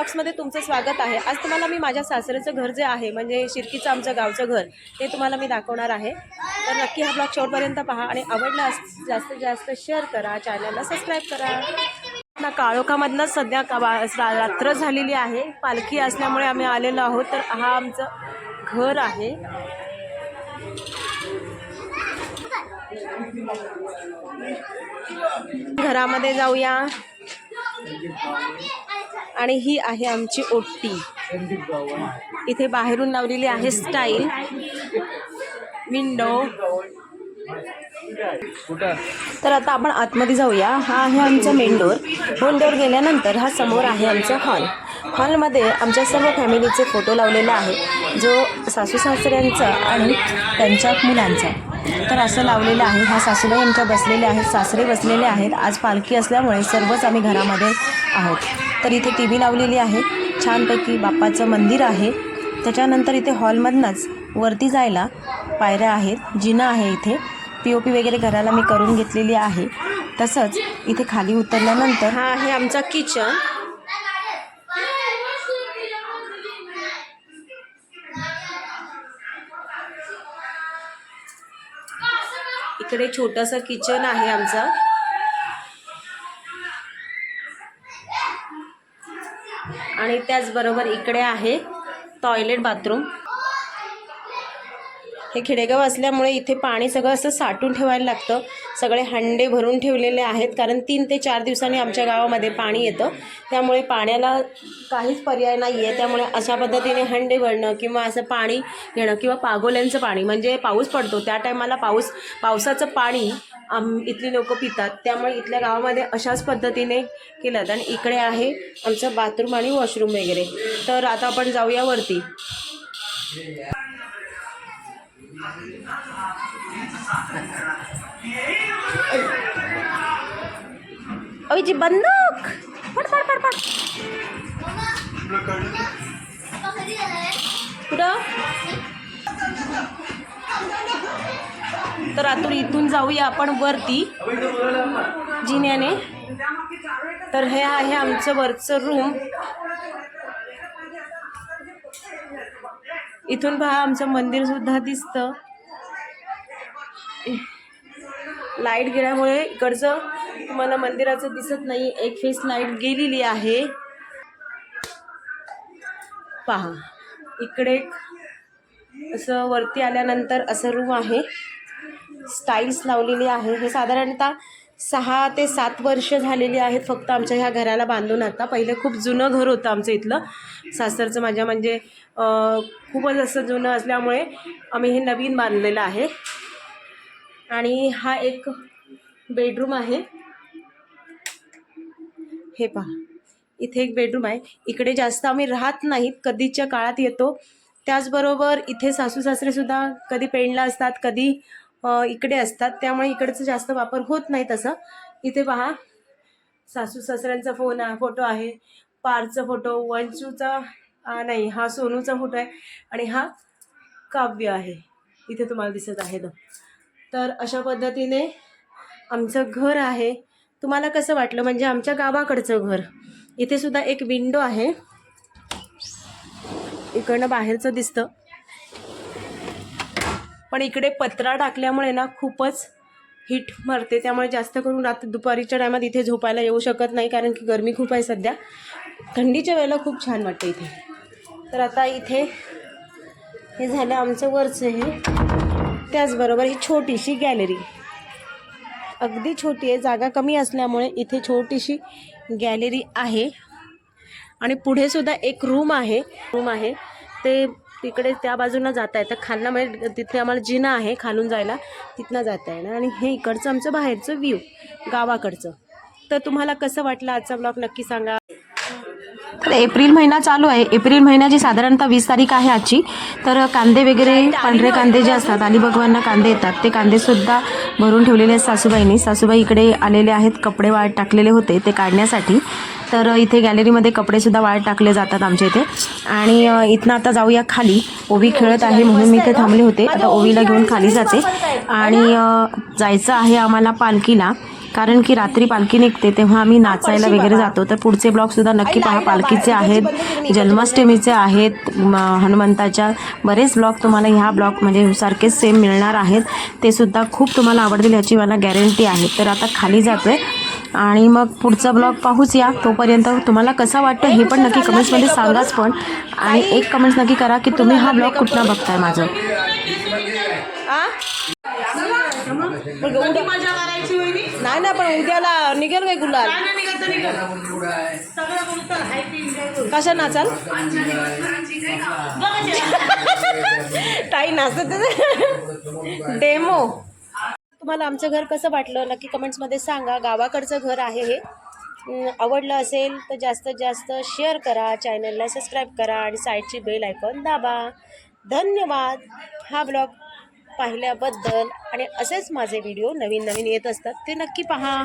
ब्लॉग्समध्ये तुमचं स्वागत आहे. आज तुम्हाला मी माझ्या सासऱ्याचं घर जे आहे म्हणजे शिर्कीचं आमचं गावचं घर ते तुम्हाला मी दाखवणार आहे. तर नक्की हा ब्लॉग शेवटपर्यंत पहा आणि आवडला जास्तीत जास्त शेअर करा चॅनलला सबस्क्राईब करा. ना काळोखामधनं सध्या का रात्र झालेली आहे. पालखी असल्यामुळे आम्ही आलेलो आहोत तर हा आमचं घर आहे. घरामध्ये जाऊया. आणि ही आहे आमची ओटी. इथे बाहेरून लावलेली आहे स्टाईल. विंडो. तर आता आपण आतमध्ये जाऊया. हा आहे आमचा मेन डोर. मेन डोर गेल्यानंतर हा समोर आहे आमचा हॉल. हॉलमध्ये आमच्या सर्व फॅमिलीचे फोटो लावलेला आहे जो सासू सासऱ्यांचा आणि त्यांच्या मुलांचा. तर असं लावलेलं आहे. हा सासूबाई आमच्या बसलेले आहेत. सासरे बसलेले आहेत. आज पालखी असल्यामुळे सर्वच आम्ही घरामध्ये आहोत. तर इथे टी व्ही लावलेली आहे. छानपैकी बाप्पाचं मंदिर आहे. त्याच्यानंतर इथे हॉलमधनंच वरती जायला पायऱ्या आहेत. जिना आहे इथे. पी ओ पी वगैरे घराला मी करून घेतलेली आहे. तसंच इथे खाली उतरल्यानंतर हा आहे आमचा किचन. इकडे छोटंसं किचन आहे आमचं. आणि त्याचबरोबर इकडे आहे टॉयलेट बाथरूम हे खेडेगाव असल्यामुळे इथे पाणी सगळं असं साठून ठेवायला लागतं. सगळे हंडे भरून ठेवलेले आहेत कारण तीन ते चार दिवसांनी आमच्या गावामध्ये पाणी येतं. त्यामुळे पाण्याला काहीच पर्याय नाही आहे त्यामुळे अशा पद्धतीने हंडे भरणं किंवा असं पाणी घेणं किंवा पागोल्यांचं पाणी म्हणजे पाऊस पडतो. त्या टायमाला पाऊस पावसाचं पाणी आम इथली लोकं पितात. त्यामुळे इथल्या गावामध्ये अशाच पद्धतीने केलं आणि इकडे आहे आमचं बाथरूम आणि वॉशरूम वगैरे. तर आता आपण जाऊया वरती. अय बंदूक पड पड पड पड. कुठं? तर आता इथून जाऊया आपण वरती. जिन्याने. तर हे आहे आमचं वरचं रूम इथून पहा आमचं मंदिर सुद्धा दिसतं. लाइट गेल्यामुळे इकडचं तुम्हाला मंदिराचं दिसत नाही. एक फेस लाइट गेलेली आहे. पहा इकडे असं वरती आल्यानंतर असं रूम आहे. स्टाईल्स लावलेली आहे. हे साधारणतः सहा ते सात वर्ष झालेली आहेत फक्त आमच्या ह्या घराला बांधून आता. पहिले खूप जुनं घर होतं आमचं इथलं. सासरचं माझ्या म्हणजे खूपच असं जुनं असल्यामुळे आम्ही हे नवीन बांधलेलं आहे. आणि हा एक बेडरूम आहे. हे पहा. इथे एक बेडरूम आहे. इकडे जास्त आम्ही राहत नाहीत. कधीच्या काळात येतो. त्याचबरोबर इथे सासू सासरेसुद्धा कधी पेंडला असतात कधी इकडे असतात. त्यामुळे इकडचं जास्त वापर होत नाही तसं. इथे पहा. सासू सासऱ्यांचा फोन फोटो आहे. पारचा फोटो वंशूचा नाही हा सोनूचा फोटो आहे. आणि हा काव्य आहे. इथे तुम्हाला दिसत आहे तो. तर अशा पद्धतीने आमचं घर आहे. तुम्हाला कसं वाटलं? म्हणजे आमच्या गावाकडचं घर. इथे सुद्धा एक विंडो आहे. इकडनं बाहेरचं दिसतं. पण इकडे पत्रा टाकल्यामुळे ना खूपच हीट मरते. त्यामुळे जास्त करून रात्री दुपारीच्या टायमात इथे झोपायला येऊ शकत नाही कारण की गरमी खूप आहे सध्या. थंडीच्या वेळेला खूप छान वाटते इथे. तर आता इथे हे झालं आमचं वरचं हे. त्याचबरोबर ही छोटीशी गॅलरी. अगदी छोटी आहे जागा कमी असल्यामुळे इथे छोटीशी गॅलरी आहे. आणि पुढे सुद्धा एक रूम आहे. रूम आहे. ते तिकडे त्या बाजूनं जाता येतं. खालना म्हणजे तिथे आम्हाला जिना आहे खालून जायला तिथनं जाता येणार. आणि हे इकडचं आमचं बाहेरचं व्ह्यू गावाकडचं. तर तुम्हाला कसं वाटलं आजचा ब्लॉग नक्की सांगा. तर एप्रिल महिना चालू आहे. एप्रिल महिन्याची साधारणतः वीस तारीख आहे आजची. तर कांदे वगैरे पांढरे कांदे जे असतात अलिबागवांना कांदे येतात ते कांदेसुद्धा भरून ठेवलेले आहेत सासूबाईंनी. सासूबाई इकडे आलेले आहेत कपडे वाळत टाकलेले होते ते काढण्यासाठी. तर इथे गॅलरीमध्ये कपडेसुद्धा वाळत टाकले जातात आमच्या इथे. आणि इथनं आता जाऊया खाली. ओवी खेळत आहे म्हणून मी इथे थांबले होते. आता ओवीला घेऊन खाली जाते. आणि जायचं आहे आम्हाला पालखीला. कारण की रात्री पालखी निघते तेव्हा आम्ही नाचायला वगैरे जातो. तर पुढचे ब्लॉगसुद्धा नक्की पहा. पालखीचे आहेत जन्माष्टमीचे आहेत म, हनुमंताच्या. बरेच ब्लॉग तुम्हाला ह्या ब्लॉग म्हणजे सारखेच सेम मिळणार आहेत. ते सुद्धा खूप तुम्हाला आवडतील याची मला गॅरंटी आहे. तर आता खाली जातोय. आणि मग पुढचा ब्लॉग पाहूच या. तोपर्यंत तुम्हाला कसा वाटतं हे पण नक्की कमेंट्समध्ये सांगाच पण. आणि एक कमेंट्स नक्की करा की तुम्ही हा ब्लॉग कुठनं बघताय माझं? नाही ना पण उद्याला निघेल काय गुलाल. कशा नाचाल ताई नाचत डेमो तुम्हाला आमचं घर कसं वाटलं? नक्की कमेंट्समध्ये सांगा. गावाकडचं घर आहे हे. आवडलं असेल तर जास्तीत जास्त शेअर करा चॅनलला सबस्क्राईब करा आणि साईडची बेल आयकॉन दाबा. धन्यवाद. हा ब्लॉग पाहिल्याबद्दल आणि असेच माझे व्हिडिओ नवीन नवीन येत असतात ते नक्की पहा.